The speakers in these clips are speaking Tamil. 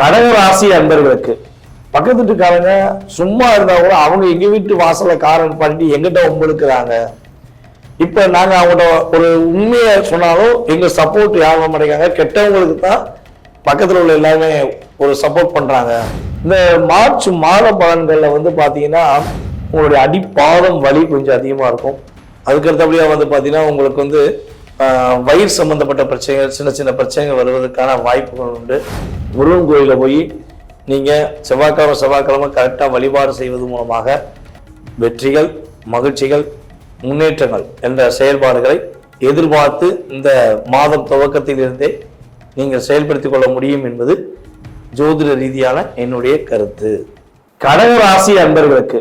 கடகராசி அன்பர்களுக்கு. பக்கத்து வீட்டுக்காரங்க சும்மா இருந்தா கூட அவங்க எங்க வீட்டு வாசல காரணம் பண்ணிட்டு எங்கிட்ட ஒம்பளுக்குறாங்க இப்ப நாங்க அவங்கள்ட்ட ஒரு உண்மையை சொன்னாலும் எங்க சப்போர்ட் யாரும் மாட்டேங்காங்க கெட்டவங்களுக்கு தான் பக்கத்துல உள்ள எல்லாருமே ஒரு சப்போர்ட் பண்றாங்க. இந்த மார்ச் மாத பலன்கள்ல வந்து பாத்தீங்கன்னா உங்களுடைய அடிப்பாதம் வலி கொஞ்சம் அதிகமா இருக்கும். அதுக்கடுத்தபடியா வந்து பாத்தீங்கன்னா உங்களுக்கு வந்து வயிறு சம்பந்தப்பட்ட பிரச்சனைகள் சின்ன சின்ன பிரச்சனைகள் வருவதற்கான வாய்ப்புகள் உண்டு. முருகன் கோயிலில் போய் நீங்கள் செவ்வாய்க்கிழமை செவ்வாய்க்கிழமை கரெக்டாக வழிபாடு செய்வது மூலமாக வெற்றிகள் மகிழ்ச்சிகள் முன்னேற்றங்கள் என்ற செயல்பாடுகளை எதிர்பார்த்து இந்த மாதம் துவக்கத்திலிருந்தே நீங்கள் செயல்படுத்திக் கொள்ள முடியும் என்பது ஜோதிட ரீதியான என்னுடைய கருத்து. கடகராசி அன்பர்களுக்கு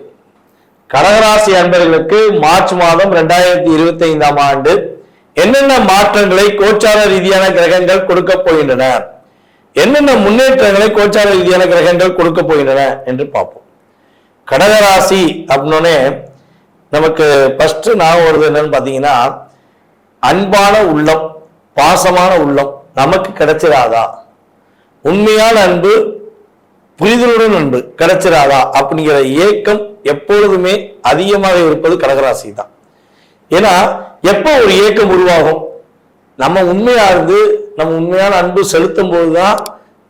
கடகராசி அன்பர்களுக்கு மார்ச் மாதம் ரெண்டாயிரத்தி இருபத்தி ஐந்தாம் ஆண்டு என்னென்ன மாற்றங்களை கோச்சார ரீதியான கிரகங்கள் கொடுக்க போகின்றன? என்னென்ன முன்னேற்றங்களை கோச்சார ரீதியான கிரகங்கள் கொடுக்க போகின்றன என்று பார்ப்போம். கடகராசி அப்படின்னோடனே நமக்கு ஃபர்ஸ்ட் நான் வருது என்னன்னு பார்த்தீங்கன்னா அன்பான உள்ளம் பாசமான உள்ளம் நமக்கு கிடைச்சிடாதா உண்மையான அன்பு புரிதலுடன் அன்பு கிடைச்சிடாதா அப்படிங்கிற ஏக்கம் எப்பொழுதுமே அதிகமாக இருப்பது கடகராசி தான் ஏன்னா எப்போ ஒரு ஏக்கம் உருவாகும்? நம்ம உண்மையா இருந்து நம்ம உண்மையான அன்பு செலுத்தும் போதுதான்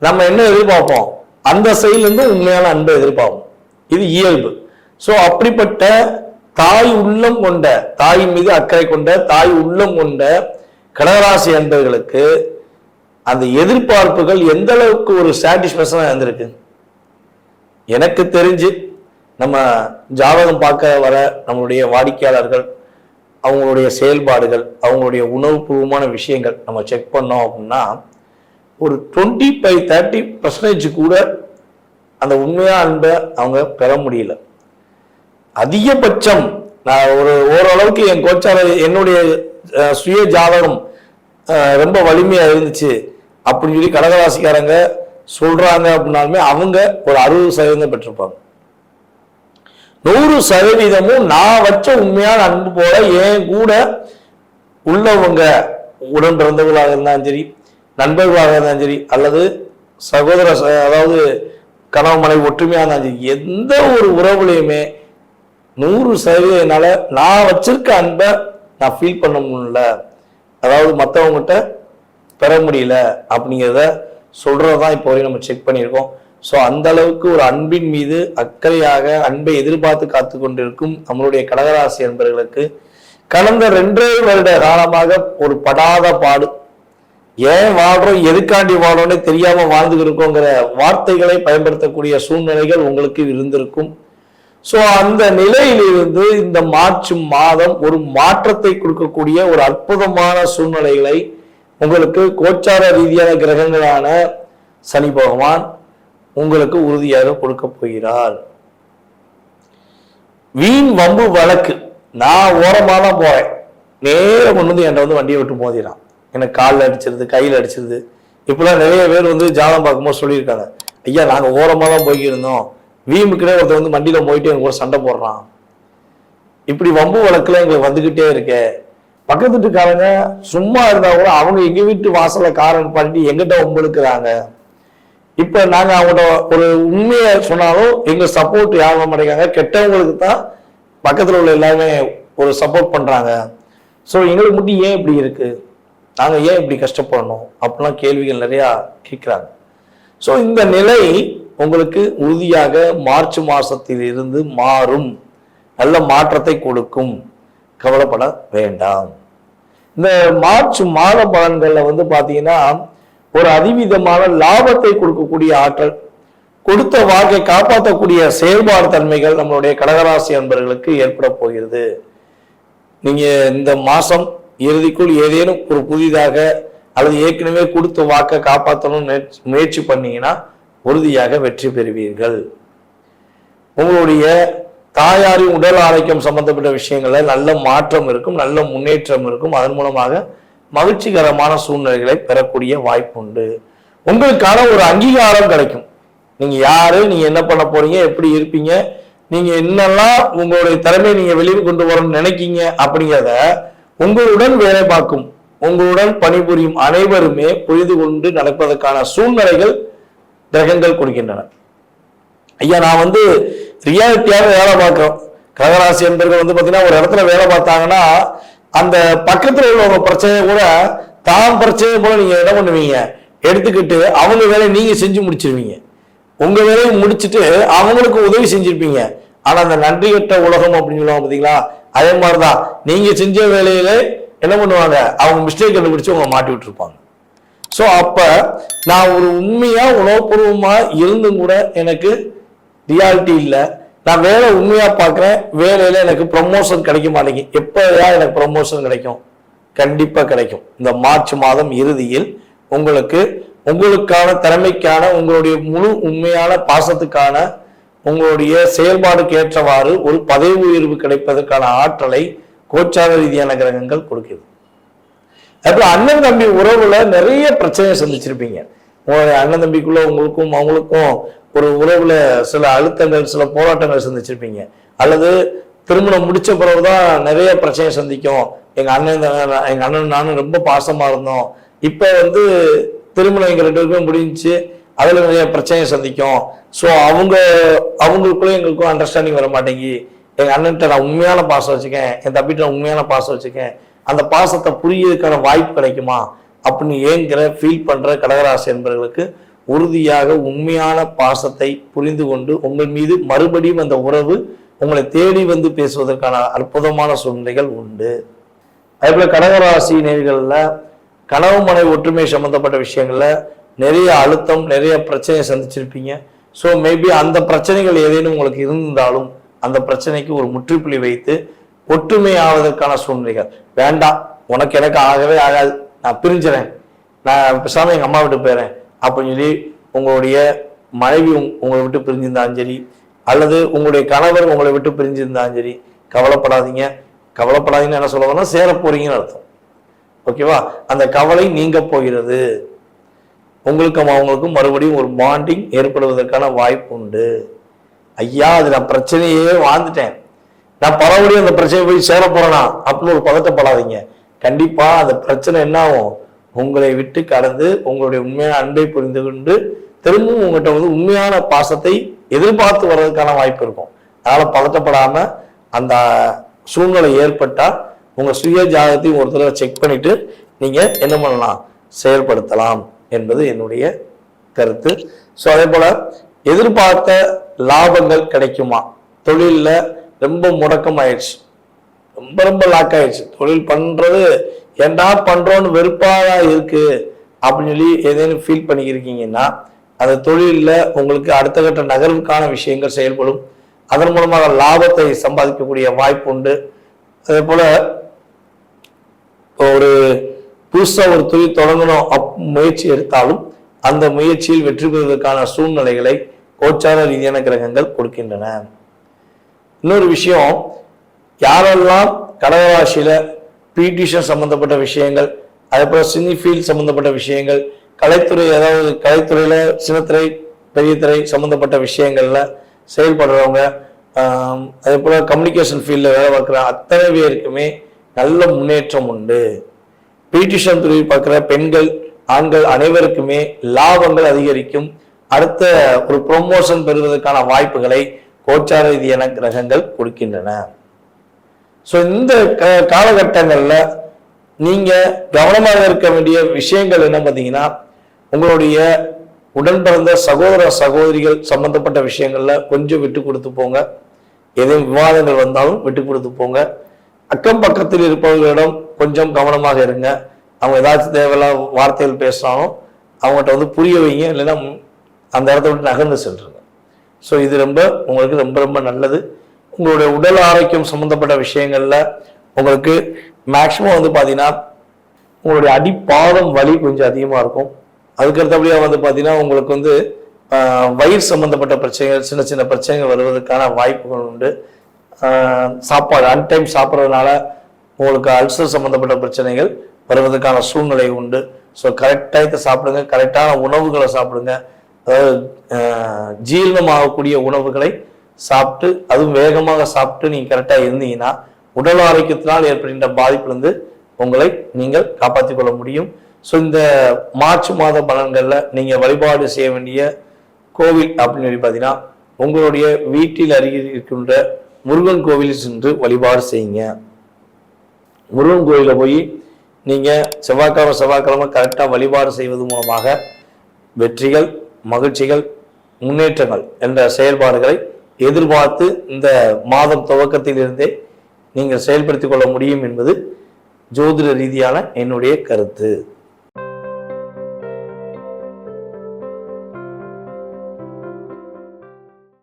நம்ம என்ன எதிர்பார்ப்போம்? அந்த சைடுல இருந்து உண்மையான அன்பை எதிர்பார்ப்போம். இது இயல்பு. ஸோ அப்படிப்பட்ட தாய் உள்ளம் கொண்ட தாயின் மீது அக்கறை கொண்ட தாய் உள்ளம் கொண்ட கடகராசி அன்பர்களுக்கு அந்த எதிர்பார்ப்புகள் எந்த அளவுக்கு ஒரு சாட்டிஸ்பேஷனா இருந்திருக்கு? எனக்கு தெரிஞ்சு நம்ம ஜாதகம் பார்க்க வர நம்மளுடைய வாடிக்கையாளர்கள் அவங்களுடைய செயல்பாடுகள் அவங்களுடைய உணவுபூர்வமான விஷயங்கள் நம்ம செக் பண்ணோம் அப்படின்னா ஒரு டுவெண்ட்டி ஃபைவ் தேர்ட்டி பர்சன்டேஜ் கூட அந்த உண்மையான அன்பை அவங்க பெற முடியல. அதிகபட்சம் நான் ஒரு ஓரளவுக்கு என் கோச்சார என்னுடைய சுய ஜாதகம் ரொம்ப வலிமையாக இருந்துச்சு அப்படின்னு சொல்லி கடகராசிக்காரங்க சொல்கிறாங்க அப்படின்னாலுமே அவங்க ஒரு அறுபது சதவீதம் பெற்றிருப்பாங்க. நூறு சதவீதமும் நான் வச்ச உண்மையான அன்பு போல என் கூட உள்ளவங்க உடன் பிறந்தவர்களாக இருந்தாலும் சரி நண்பர்களாக இருந்தாலும் சரி அல்லது சகோதர ச- அதாவது கணவன் மனைவி ஒற்றுமையாக இருந்தாலும் சரி எந்த ஒரு உறவுலையுமே நூறு சதவீதம் நான் வச்சிருக்க அன்பை நான் ஃபீல் பண்ண முடியல. அதாவது மற்றவங்ககிட்ட பெற முடியல அப்படிங்கிறத சொல்றதான் இப்போ வரையும் நம்ம செக் பண்ணியிருக்கோம். ஸோ அந்த அளவுக்கு ஒரு அன்பின் மீது அக்கறையாக அன்பை எதிர்பார்த்து காத்து கொண்டிருக்கும் நம்மளுடைய கடகராசி என்பவர்களுக்கு கடந்த ரெண்டே வருட காலமாக ஒரு படாத பாடு. ஏன் வாழ்றோம் எதுக்காண்டி வாழ்றோம்னே தெரியாம வாழ்ந்து இருக்கோங்கிற வார்த்தைகளை பயன்படுத்தக்கூடிய சூழ்நிலைகள் உங்களுக்கு இருந்திருக்கும். சோ அந்த நிலையிலிருந்து இந்த மார்ச் மாதம் ஒரு மாற்றத்தை கொடுக்கக்கூடிய ஒரு அற்புதமான சூழ்நிலைகளை உங்களுக்கு கோச்சார ரீதியான கிரகங்களான சனி பகவான் உங்களுக்கு உறுதியாக கொடுக்க போகிறார். வீண் வம்பு வழக்கு. நான் ஓரமாக தான் போறேன். நேரம் கொண்டு வந்து என்கிட்ட வந்து வண்டியை விட்டு மோதிறான். எனக்கு காலில் அடிச்சிருது கையில் அடிச்சிருது. இப்பெல்லாம் நிறைய பேர் வந்து ஜாதகம் பார்க்கும்போது சொல்லியிருக்காங்க. ஐயா நாங்கள் ஓரமாக தான் போய்க்கிருந்தோம். வீமுக்குனே ஒருத்தர் வந்து வண்டியில் போயிட்டு எங்க கூட சண்டை போடுறான். இப்படி வம்பு வழக்கில் எங்களுக்கு வந்துக்கிட்டே இருக்கே. பக்கத்து வீட்டுக்காரங்க சும்மா இருந்தால் கூட அவங்க எங்கள் வீட்டு வாசலில் காரன் பண்ணிட்டு எங்கிட்ட ஒம்பளுக்குறாங்க இப்போ நாங்கள் அவங்களோட ஒரு உண்மையை சொன்னாலும் எங்கள் சப்போர்ட் யாரும் மாட்டேங்காங்க கெட்டவங்களுக்கு தான் பக்கத்தில் உள்ள எல்லாருமே ஒரு சப்போர்ட் பண்ணுறாங்க ஸோ எங்களுக்கு மட்டும் ஏன் இப்படி இருக்குது நாங்கள் ஏன் இப்படி கஷ்டப்படணும்? அப்படிலாம் கேள்விகள் நிறையா கேட்குறாங்க. ஸோ இந்த நிலை உங்களுக்கு உறுதியாக மார்ச் மாதத்தில் இருந்து மாறும். நல்ல மாற்றத்தை கொடுக்கும். கவலைப்பட வேண்டாம். இந்த மார்ச் மாத பலன்களில் வந்து பார்த்தீங்கன்னா ஒரு அதிவிதமான லாபத்தை கொடுக்கக்கூடிய ஆற்றல் கொடுத்த வாக்கை காப்பாற்றக்கூடிய செயல்பாடு தன்மைகள் நம்மளுடைய கடகராசி அன்பர்களுக்கு ஏற்பட போகிறது. நீங்க இந்த மாசம் இறுதிக்குள் ஏதேனும் ஒரு புதிதாக அல்லது ஏற்கனவே கொடுத்த வாக்கை காப்பாற்றணும்னு முயற்சி- முயற்சி பண்ணீங்கன்னா உறுதியாக வெற்றி பெறுவீர்கள். உங்களுடைய தாயாரின் உடல் ஆரோக்கியம் சம்பந்தப்பட்ட விஷயங்களில் நல்ல மாற்றம் இருக்கும் நல்ல முன்னேற்றம் இருக்கும். அதன் மூலமாக மகிழ்ச்சிகரமான சூழ்நிலைகளை பெறக்கூடிய வாய்ப்பு உண்டு உங்களுக்கான ஒரு அங்கீகாரம் கிடைக்கும். நீங்க யாரு? நீங்க என்ன பண்ண போறீங்க? எப்படி இருப்பீங்க? நீங்க என்னெல்லாம் உங்களுடைய திறமையை நீங்க வெளியே கொண்டு வரணும்னு நினைக்கீங்க அப்படிங்கிறத உங்களுடன் வேலை பார்க்கும் உங்களுடன் பணிபுரியும் அனைவருமே புரிந்து கொண்டு நடப்பதற்கான சூழ்நிலைகள் கிரகங்கள் கொடுக்கின்றன. ஐயா நான் வந்து ரியாலிட்டியாக வேலை பார்க்குறோம். கடகராசி என்பர்கள் வந்து பார்த்தீங்கன்னா ஒரு இடத்துல வேலை பார்த்தாங்கன்னா அந்த பக்கத்தில் உள்ளவங்க பிரச்சனையை கூட தான் பிரச்சனையை கூட நீங்க என்ன பண்ணுவீங்க? எடுத்துக்கிட்டு அவங்க வேலையை நீங்க செஞ்சு முடிச்சிருவீங்க. உங்க வேலையை முடிச்சுட்டு அவங்களுக்கு உதவி செஞ்சிருப்பீங்க. ஆனா அந்த நன்றி கட்ட உலகம் அப்படின்னு சொல்லுவாங்க பாத்தீங்களா? அதே மாதிரிதான். நீங்க செஞ்ச வேலையில என்ன பண்ணுவாங்க? அவங்க மிஸ்டேக் கண்டுபிடிச்சு உங்களை மாட்டி விட்டுருப்பாங்க. ஸோ அப்ப நான் ஒரு உண்மையா உணவுபூர்வமா இருந்தும் கூட எனக்கு ரியாலிட்டி இல்லை. நான் வேலை உண்மையாக பார்க்குறேன் வேலையில் எனக்கு ப்ரொமோஷன் கிடைக்க மாட்டேங்குது எப்போதான் எனக்கு ப்ரொமோஷன் கிடைக்கும்? கண்டிப்பாக கிடைக்கும். இந்த மார்ச் மாதம் இறுதியில் உங்களுக்கு உங்களுக்கான திறமைக்கான உங்களுடைய முழு உண்மையான பாசத்துக்கான உங்களுடைய செயல்பாடுக்கு ஏற்றவாறு ஒரு பதவி உயர்வு கிடைப்பதற்கான ஆற்றலை கோச்சார ரீதியான கிரகங்கள் கொடுக்குது. அப்புறம் அண்ணன் தம்பி உறவுல நிறைய பிரச்சனையை சந்திச்சிருப்பீங்க. உங்களுடைய அண்ணன் தம்பிக்குள்ள உங்களுக்கும் அவங்களுக்கும் ஒரு உறவுல சில அழுத்தங்கள் சில போராட்டங்கள் சந்திச்சிருப்பீங்க. அல்லது திருமணம் முடிச்ச பிறகுதான் நிறைய பிரச்சனை சந்திக்கும். எங்க அண்ணன் எங்க அண்ணன் நானும் ரொம்ப பாசமா இருந்தோம். இப்ப வந்து திருமணம் எங்க ரெண்டு பேருக்கும் முடிஞ்சுச்சு. அதுல நிறைய பிரச்சனையை சந்திக்கும். ஸோ அவங்க அவங்களுக்குள்ள எங்களுக்கும் அண்டர்ஸ்டாண்டிங் வர மாட்டேங்கி எங்க அண்ணன்கிட்ட நான் உண்மையான பாசம் வச்சுக்கேன் என் தம்பிட்ட நான் உண்மையான பாசம் வச்சுக்கேன். அந்த பாசத்தை புரியதுக்கான வாய்ப்பு கிடைக்குமா? அப்படின்னு ஏங்கிற ஃபீல் பண்ற கடகராசி என்பவர்களுக்கு உறுதியாக உண்மையான பாசத்தை புரிந்து கொண்டு உங்கள் மீது மறுபடியும் அந்த உறவு உங்களை தேடி வந்து பேசுவதற்கான அற்புதமான சூழ்நிலைகள் உண்டு. அதே போல கடகராசி நேர்களில் கனவு மனை ஒற்றுமை சம்பந்தப்பட்ட விஷயங்கள்ல நிறைய அழுத்தம் நிறைய பிரச்சனையை சந்திச்சிருப்பீங்க. ஸோ மேபி அந்த பிரச்சனைகள் ஏதேனும் உங்களுக்கு இருந்தாலும் அந்த பிரச்சனைக்கு ஒரு முற்றுப்புள்ளி வைத்து ஒற்றுமை ஆவதற்கான சூழ்நிலைகள். வேண்டாம் உனக்கு எனக்கு ஆகவே ஆகாது. நான் பிரிஞ்சுறேன். நான் பேசாமல் எங்கள் அம்மா விட்டு போயிடுறேன் அப்படின்னு சொல்லி உங்களுடைய மனைவி உங்- உங்களை விட்டு பிரிஞ்சிருந்தாலும் சரி அல்லது உங்களுடைய கணவர் உங்களை விட்டு பிரிஞ்சிருந்தாலும் சரி கவலைப்படாதீங்க. கவலைப்படாதீங்கன்னு என்ன சொல்லுவாங்கன்னா சேர போறீங்கன்னு அர்த்தம். ஓகேவா? அந்த கவலை நீங்க போகிறது. உங்களுக்கும் அவங்களுக்கும் மறுபடியும் ஒரு பாண்டிங் ஏற்படுவதற்கான வாய்ப்பு உண்டு. ஐயா அது நான் பிரச்சனையே வாழ்ந்துட்டேன். நான் பலபடியும் அந்த பிரச்சனை போய் சேர போறேனா? அப்படின்னு ஒரு பதட்டப்படாதீங்க. கண்டிப்பா அந்த பிரச்சனை என்ன ஆகும்? உங்களை விட்டு கடந்து உங்களுடைய உண்மையான அன்பை புரிந்து கொண்டு திரும்பவும் உங்கள்கிட்ட வந்து உண்மையான பாசத்தை எதிர்பார்த்து வர்றதுக்கான வாய்ப்பு இருக்கும். அதனால பதட்டப்படாம அந்த சூழ்நிலை ஏற்பட்டா உங்க சுய ஜாதகத்தையும் ஒரு தடவை செக் பண்ணிட்டு நீங்க என்ன பண்ணலாம்? செயல்படுத்தலாம் என்பது என்னுடைய கருத்து. ஸோ அதே போல எதிர்பார்த்த லாபங்கள் கிடைக்குமா? தொழிலில் ரொம்ப முடக்கம் ஆயிடுச்சு ரொம்ப ரொம்ப லாக் ஆயிடுச்சு. தொழில் பண்றது ஏன்டா பண்றோம்னு வெறுப்பாக இருக்கு? அப்படின்னு சொல்லி ஏதேனும் ஃபீல் பண்ணியிருக்கீங்கன்னா அந்த தொழிலில் உங்களுக்கு அடுத்த கட்ட நகர்வுக்கான விஷயங்கள் செயல்படும். அதன் மூலமாக லாபத்தை சம்பாதிக்கக்கூடிய வாய்ப்பு உண்டு. அதே போல ஒரு புதுசா ஒரு தொழில் தொடங்கணும் அப் முயற்சி எடுத்தாலும் அந்த முயற்சியில் வெற்றி பெறுவதற்கான சூழ்நிலைகளை கோச்சார ரீதியான கிரகங்கள் கொடுக்கின்றன. இன்னொரு விஷயம் யாரெல்லாம் கடகராசியில பீடிஷன் சம்மந்தப்பட்ட விஷயங்கள் அதே போல சினி ஃபீல்ட் சம்மந்தப்பட்ட விஷயங்கள் கலைத்துறை ஏதாவது கலைத்துறையில் சின்னத்துறை பெரிய துறை சம்மந்தப்பட்ட விஷயங்களில் செயல்படுறவங்க அதே போல் கம்யூனிகேஷன் ஃபீல்டில் வேலை பார்க்குற அத்தனை பேருக்குமே நல்ல முன்னேற்றம் உண்டு. பீடிஷன் துறையில் பார்க்குற பெண்கள் ஆண்கள் அனைவருக்குமே லாபங்கள் அதிகரிக்கும். அடுத்த ஒரு ப்ரொமோஷன் பெறுவதற்கான வாய்ப்புகளை கோச்சார ரீதியான கிரகங்கள் கொடுக்கின்றன. ஸோ இந்த க- நீங்கள் கவனமாக இருக்க வேண்டிய விஷயங்கள் என்ன பார்த்தீங்கன்னா உங்களுடைய உடன் பிறந்த சகோதர சகோதரிகள் சம்பந்தப்பட்ட விஷயங்களில் கொஞ்சம் விட்டு கொடுத்து போங்க. எதையும் விவாதங்கள் வந்தாலும் விட்டு கொடுத்து போங்க. அக்கம் பக்கத்தில் இருப்பவர்களிடம் கொஞ்சம் கவனமாக இருங்க. அவங்க ஏதாச்சும் தேவையில்லாம் வார்த்தைகள் பேசினாலும் அவங்ககிட்ட வந்து புரிய வைங்க. இல்லைன்னா அந்த இடத்த விட்டு நகர்ந்து சென்றுங்க ஸோ இது ரொம்ப உங்களுக்கு ரொம்ப ரொம்ப நல்லது. உங்களுடைய உடல் ஆரோக்கியம் சம்பந்தப்பட்ட விஷயங்கள்ல உங்களுக்கு மேக்சிமம் வந்து பார்த்தீங்கன்னா உங்களுடைய அடிப்பாதம் வலி கொஞ்சம் அதிகமாக இருக்கும். அதுக்கு அடுத்தபடியாக வந்து பார்த்தீங்கன்னா உங்களுக்கு வந்து வயிறு சம்பந்தப்பட்ட பிரச்சனைகள் சின்ன சின்ன பிரச்சனைகள் வருவதற்கான வாய்ப்புகள் உண்டு. சாப்பாடு அன்டைம் சாப்பிட்றதுனால உங்களுக்கு அல்சர் சம்பந்தப்பட்ட பிரச்சனைகள் வருவதற்கான சூழ்நிலை உண்டு. ஸோ கரெக்ட் சாப்பிடுங்க கரெக்டான உணவுகளை சாப்பிடுங்க. அதாவது ஆஹ், ஜீரணமாகக்கூடிய உணவுகளை சாப்பிட்டு அதுவும் வேகமாக சாப்பிட்டு நீங்கள் கரெக்டாக இருந்தீங்கன்னா உடல் ஆரோக்கியத்தினால் ஏற்படுகின்ற பாதிப்பிலிருந்து உங்களை நீங்கள் காப்பாற்றிக் கொள்ள முடியும். ஸோ இந்த மார்ச் மாத பலன்களில் நீங்கள் வழிபாடு செய்ய வேண்டிய கோவில் அப்படின்னு சொல்லி பார்த்தீங்கன்னா உங்களுடைய வீட்டில் அருகில் இருக்கின்ற முருகன் கோவிலில் சென்று வழிபாடு செய்யுங்க. முருகன் கோயிலில் போய் நீங்கள் செவ்வாய்க்கிழமை செவ்வாய்க்கிழமை கரெக்டாக வழிபாடு செய்வது மூலமாக வெற்றிகள் மகிழ்ச்சிகள் முன்னேற்றங்கள் என்ற செயல்பாடுகளை எதிர்பார்த்து இந்த மாதம் துவக்கத்திலிருந்தே நீங்கள் செயல்படுத்திக் கொள்ள முடியும் என்பது ஜோதிட ரீதியான என்னுடைய கருத்து.